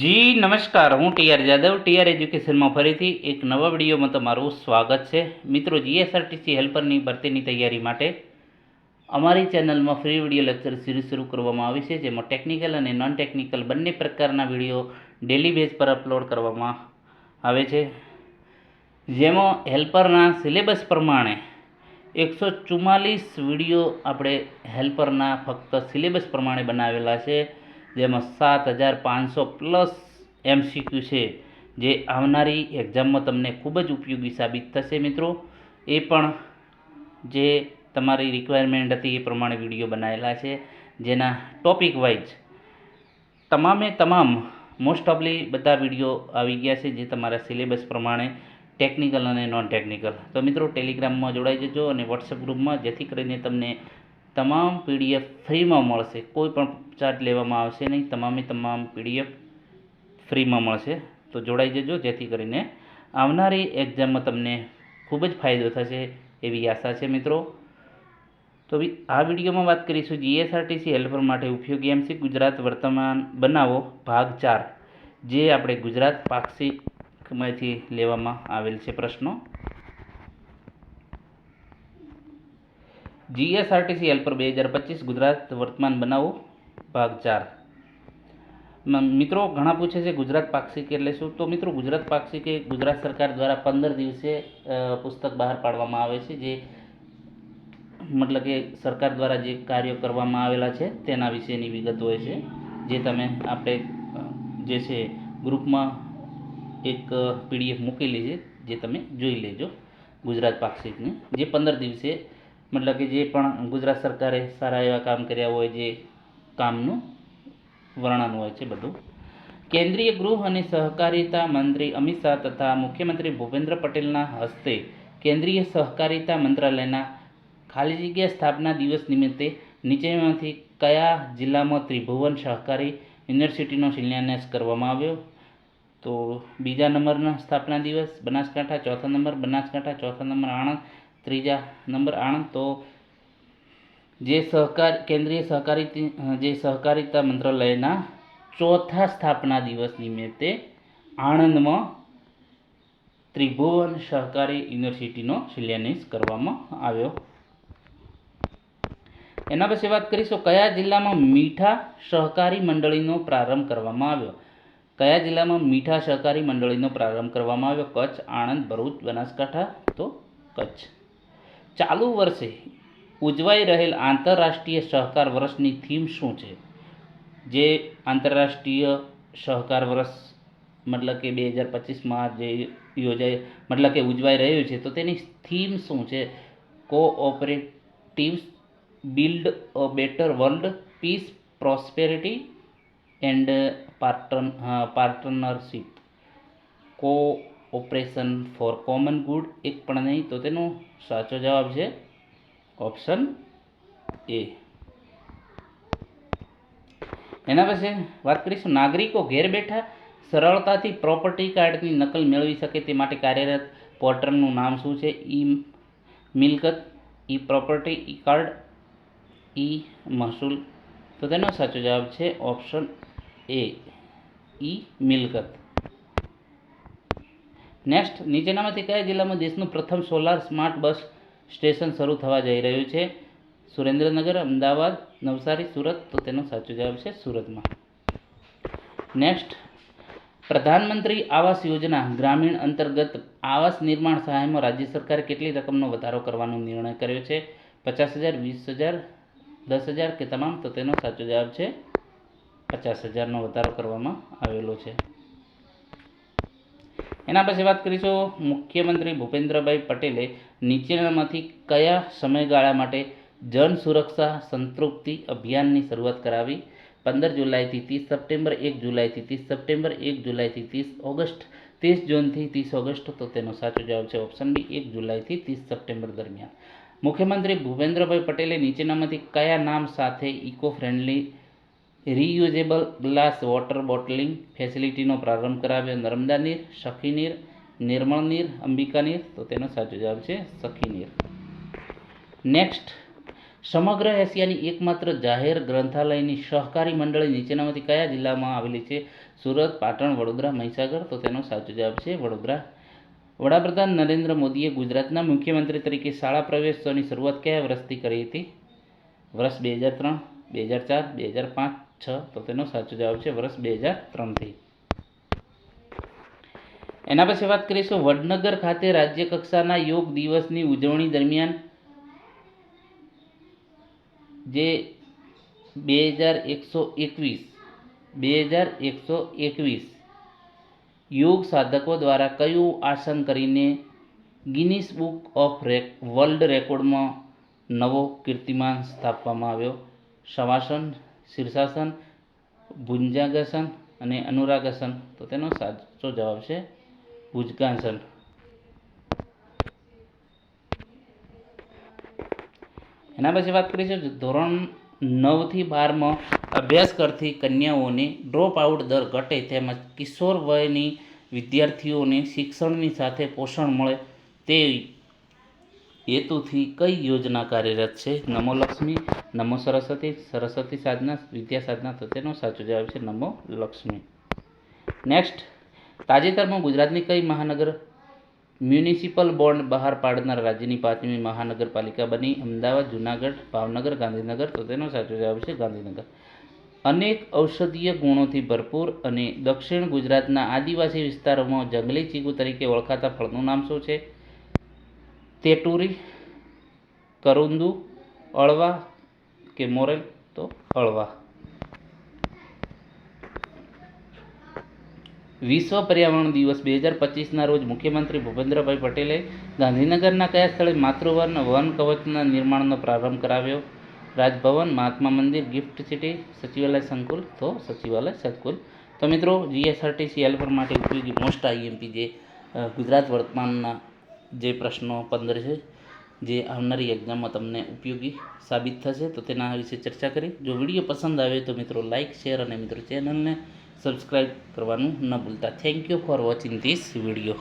જી, નમસ્કાર. હું TR Jadav TR એજ્યુકેશનમાં ફરીથી એક નવા વિડીયોમાં તમારું સ્વાગત છે. મિત્રો, જીએસઆરટીસી હેલ્પરની ભરતીની તૈયારી માટે અમારી ચેનલમાં ફ્રી વીડિયો લેક્ચર સિરીઝ શરૂ કરવામાં આવી છે, જેમાં ટેકનિકલ અને નોન ટેકનિકલ બંને પ્રકારના વીડિયો ડેલી બેઝ પર અપલોડ કરવામાં આવે છે. જેમાં હેલ્પરના સિલેબસ પ્રમાણે એકસો ચુમ્માલીસ વીડિયો આપણે હેલ્પરના ફક્ત સિલેબસ પ્રમાણે બનાવેલા છે. જેમાં સાત હજાર પાંચસો પ્લસ એમસીક્યુ છે. જે આવનારી એક્ઝામમાં તમને ખૂબ જ ઉપયોગી સાબિત થશે મિત્રો. એ પણ જે તમારી રિક્વાયરમેન્ટ હતી એ પ્રમાણે વીડિયો બનાવેલા છે. જેના ટોપિક વાઇઝ તમામે તમામ મોસ્ટ ઓફલી બધા વીડિયો આવી ગયા છે જે તમારા સિલેબસ પ્રમાણે ટેકનિકલ અને નોન ટેકનિકલ તો મિત્રો ટેલિગ્રામમાં જોડાઈ જજો અને વોટ્સએપ ગ્રુપમાં જેથી કરીને તમને તમામ પીડીએફ ફ્રીમાં મળશે. કોઈ પણ ચાર્જ લેવામાં આવશે નહીં. તમામે તમામ પીડીએફ ફ્રીમાં મળશે. તો જોડાઈ જજો. જેથી કરીને આવનારી એક્ઝામમાં તમને ખૂબ જ ફાયદો થશે એવી આશા છે મિત્રો. તો આ વિડીયોમાં વાત કરીશું જીએસઆરટીસી હેલ્પર માટે ઉપયોગી એમસી ગુજરાત વર્તમાન બનાવો ભાગ ચાર, જે આપણે ગુજરાત પાક્ષિકમાંથી લેવામાં આવેલ છે પ્રશ્નો. જીએસઆરટીસી હેલ્પર બે હજાર પચીસ ગુજરાત વર્તમાન બનાવો, ભાગ ચાર. મિત્રો ઘણા પૂછે છે ગુજરાત પાક્ષિક એટલે શું? તો મિત્રો ગુજરાત પાક્ષિક એ ગુજરાત સરકાર દ્વારા પંદર દિવસે પુસ્તક બહાર પાડવામાં આવે છે, જે મતલબ કે સરકાર દ્વારા જે કાર્યો કરવામાં આવેલા છે, તેના વિશેની વિગત હોય છે, જે તમે આપણે જે છે ગ્રુપમાં એક પીડીએફ મૂકેલી છે, જે તમે જોઈ લેજો ગુજરાત પાક્ષિકની. જે પંદર દિવસે મતલબ કે જે પણ ગુજરાત સરકારે સારા એવા કામ કર્યા હોય જે કામનું વર્ણન હોય છે બધું. કેન્દ્રીય ગૃહ અને સહકારિતા મંત્રી અમિત શાહ તથા મુખ્યમંત્રી ભૂપેન્દ્ર પટેલના હસ્તે કેન્દ્રીય સહકારિતા મંત્રાલયના ખાલી જગ્યા સ્થાપના દિવસ નિમિત્તે નીચેમાંથી કયા જિલ્લામાં ત્રિભુવન સહકારી યુનિવર્સિટીનો શિલાન્યાસ કરવામાં આવ્યો? તો બીજા નંબરના સ્થાપના દિવસ, બનાસકાંઠા ચોથા નંબર, બનાસકાંઠા ચોથા નંબર આણંદ ત્રીજા નંબર આણંદ. તો જે સહકાર, કેન્દ્રીય સહકારી, જે સહકારિતા મંત્રાલયના ચોથા સ્થાપના દિવસ નિમિત્તે આણંદમાં ત્રિભુવન સહકારી યુનિવર્સિટીનો શિલાન્યાસ કરવામાં આવ્યો. એના પછી વાત કરીશું કયા જિલ્લામાં મીઠા સહકારી મંડળીનો પ્રારંભ કરવામાં આવ્યો? કયા જિલ્લામાં મીઠા સહકારી મંડળીનો પ્રારંભ કરવામાં આવ્યો? કચ્છ, આણંદ, ભરૂચ, બનાસકાંઠા. તો કચ્છ. ચાલુ વર્ષે ઉજવાઈ રહેલ આંતરરાષ્ટ્રીય સહકાર વર્ષની થીમ શું છે? જે આંતરરાષ્ટ્રીય સહકાર વર્ષ મતલબ કે બે હજાર પચીસમાં જે યોજાય, મતલબ કે ઉજવાઈ રહ્યું છે, તો તેની થીમ શું છે? Cooperatives build a better world, peace, prosperity and partner partnership. Cooperation for common good એક પણ નહીં, તો તેનો સાચો જવાબ છે ઓપ્શન એ. એના પછી વાત કરીશું નાગરિકો ઘેર બેઠા સરળતાથી પ્રોપર્ટી કાર્ડની નકલ મેળવી શકે તે માટે કાર્યરત પોર્ટલનું નામ શું છે? ઈ મિલકત, ઈ પ્રોપર્ટી, ઈ કાર્ડ, ઈ મહસૂલ. તો તેનો સાચો જવાબ છે ઓપ્શન એ, ઈ મિલકત. નેક્સ્ટ નીચેનામાંથી કયા જિલ્લામાં દેશનું પ્રથમ સોલાર સ્માર્ટ બસ સ્ટેશન શરૂ થવા જઈ રહ્યું છે? સુરેન્દ્રનગર, અમદાવાદ, નવસારી, સુરત. તો તેનો સાચો જવાબ છે સુરતમાં. નેક્સ્ટ પ્રધાનમંત્રી આવાસ યોજના ગ્રામીણ અંતર્ગત આવાસ નિર્માણ સહાયમાં રાજ્ય સરકારે કેટલી રકમનો વધારો કરવાનો નિર્ણય કર્યો છે? પચાસ હજાર, વીસ હજાર, દસ હજાર કે તમામ? તો તેનો સાચો જવાબ છે પચાસ હજારનો વધારો કરવામાં આવેલો છે. એના પછી વાત કરીશું મુખ્યમંત્રી ભૂપેન્દ્રભાઈ પટેલે નીચેનામાંથી કયા સમયગાળા માટે જન સુરક્ષા સંતૃપ્તિ અભિયાનની શરૂઆત કરાવી? પંદર જુલાઈથી ત્રીસ સપ્ટેમ્બર, એક જુલાઈથી ત્રીસ સપ્ટેમ્બર, એક જુલાઈથી ત્રીસ ઓગસ્ટ, ત્રીસ જૂનથી ત્રીસ ઓગસ્ટ તો તેનો સાચો જવાબ છે ઓપ્શન બી એક જુલાઈથી ત્રીસ સપ્ટેમ્બર દરમિયાન. મુખ્યમંત્રી ભૂપેન્દ્રભાઈ પટેલે નીચેનામાંથી કયા નામ સાથે eco friendly reusable glass water bottling ફેસિલિટીનો પ્રારંભ કરાવ્યો. નર્મદા નીર, સખી નીર, નિર્મળ નીર, અંબિકા નીર. તો તેનો સાચો જવાબ છે સખી નીર. નેક્સ્ટ સમગ્ર એશિયાની એકમાત્ર જાહેર ગ્રંથાલયની સહકારી મંડળી નીચેનામાંથી કયા જિલ્લામાં આવેલી છે? સુરત, પાટણ, વડોદરા, મહીસાગર. તો તેનો સાચો જવાબ છે વડોદરા. વડાપ્રધાન નરેન્દ્ર મોદીએ ગુજરાતના મુખ્યમંત્રી તરીકે શાળા પ્રવેશોની શરૂઆત કયા વર્ષથી કરી હતી? વર્ષ બે હજાર ત્રણ, બે હજાર ચાર, બે હજાર પાંચ છ, તો તેનો સાચો જવાબ છે વર્ષ બે હજાર ત્રણથી. એના પછી વાત કરીશું વડનગર ખાતે રાજ્ય યોગ દિવસની ઉજવણી દરમિયાન, જે બે હજાર એકસો એકવીસ, બે હજાર એકસો એકવીસ યોગ સાધકો દ્વારા કયું આસન કરીને Guinness book of rec, world રેકોર્ડમાં નવો કીર્તિમાન સ્થાપવામાં આવ્યો? શવાસન શીર્ષાસન, ભુંજાગાસન અને અનુરાગાસન. તો તેનો સાચો જવાબ છે ભુજગાસન. એના પછી વાત કરીશું ધોરણ નવથી બારમાં અભ્યાસ કરતી કન્યાઓની ડ્રોપ આઉટ દર ઘટે તેમજ કિશોર વયની વિદ્યાર્થીઓને શિક્ષણની સાથે પોષણ મળે તે હેતુથી કઈ યોજના કાર્યરત છે? નમો લક્ષ્મી. નમો સરસ્વતી સરસ્વતી સાધના, વિદ્યા સાધના તો તેનો સાચો જવાબ છે નમો લક્ષ્મી. નેક્સ્ટ તાજેતરમાં ગુજરાતની કઈ મહાનગર મ્યુનિસિપલ બોન્ડ બહાર પાડનાર રાજ્યની પાંચમી મહાનગરપાલિકા બની? અમદાવાદ, જુનાગઢ, ભાવનગર, ગાંધીનગર તો તેનો સાચો જવાબ છે ગાંધીનગર. અનેક ઔષધીય ગુણોથી ભરપૂર અને દક્ષિણ ગુજરાતના આદિવાસી વિસ્તારોમાં જંગલી ચીકુ તરીકે ઓળખાતા ફળનું નામ શું છે? તેટુરી, કરુંદુ, અળવા કે મોરેલ તો અળવા વિશ્વ પર્યાવરણ દિવસ બે હજાર પચીસના રોજ મુખ્યમંત્રી ભૂપેન્દ્રભાઈ પટેલે ગાંધીનગરના કયા સ્થળે માતૃવન વન કવચના નિર્માણનો પ્રારંભ કરાવ્યો? રાજભવન, મહાત્મા મંદિર, ગિફ્ટ સિટી, સચિવાલય સંકુલ, તો સચિવાલય સંકુલ. તો મિત્રો, જીએસઆરટીસી હેલ્પર માટે ઉપયોગી મોસ્ટ આઈએમપી જે ગુજરાત વર્તમાનના જે પ્રશ્નો પંદર છે જે આવનારી એક્ઝામમાં તમને ઉપયોગી સાબિત થશે. તો તેના વિશે ચર્ચા કરી. જો વીડિયો પસંદ આવે તો મિત્રો લાઇક શેર અને મિત્રો ચેનલને સબસ્ક્રાઈબ કરવાનું ન ભૂલતા. Thank you for watching this video